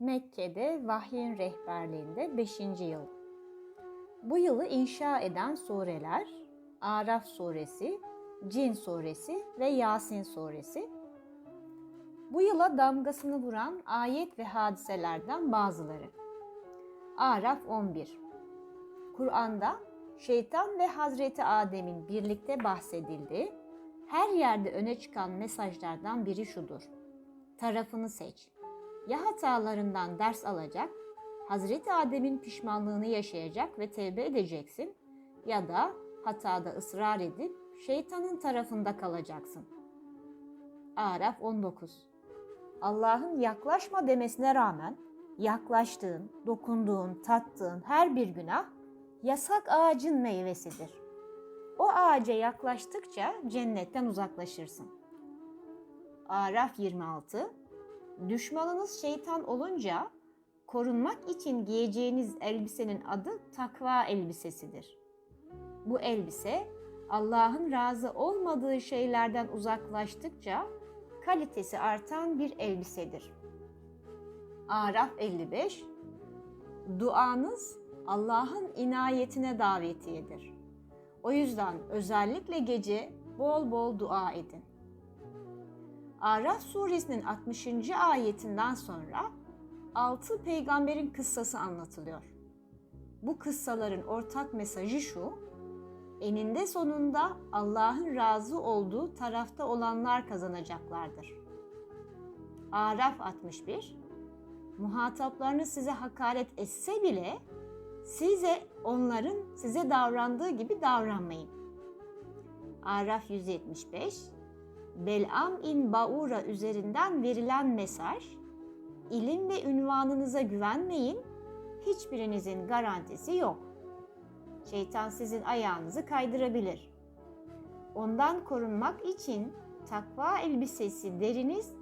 Mekke'de vahyin rehberliğinde 5. yıl. Bu yılı inşa eden sureler Araf suresi, Cin suresi ve Yasin suresi. Bu yıla damgasını vuran ayet ve hadiselerden bazıları. Araf 11. Kur'an'da şeytan ve Hazreti Adem'in birlikte bahsedildiği her yerde öne çıkan mesajlardan biri şudur. Tarafını seç. Ya hatalarından ders alacak, Hazreti Adem'in pişmanlığını yaşayacak ve tevbe edeceksin ya da hatada ısrar edip şeytanın tarafında kalacaksın. Araf 19 Allah'ın yaklaşma demesine rağmen yaklaştığın, dokunduğun, tattığın her bir günah yasak ağacın meyvesidir. O ağaca yaklaştıkça cennetten uzaklaşırsın. Araf 26 Düşmanınız şeytan olunca korunmak için giyeceğiniz elbisenin adı takva elbisesidir. Bu elbise Allah'ın razı olmadığı şeylerden uzaklaştıkça kalitesi artan bir elbisedir. Araf 55 Duanız Allah'ın inayetine davetiyedir. O yüzden özellikle gece bol bol dua edin. Araf suresinin 60. ayetinden sonra 6 peygamberin kıssası anlatılıyor. Bu kıssaların ortak mesajı şu, eninde sonunda Allah'ın razı olduğu tarafta olanlar kazanacaklardır. Araf 61 Muhataplarınız size hakaret etse bile size onların size davrandığı gibi davranmayın. Araf 175 Bel'am in Baura üzerinden verilen mesaj, ilim ve ünvanınıza güvenmeyin, hiçbirinizin garantisi yok. Şeytan sizin ayağınızı kaydırabilir. Ondan korunmak için takva elbisesi deriniz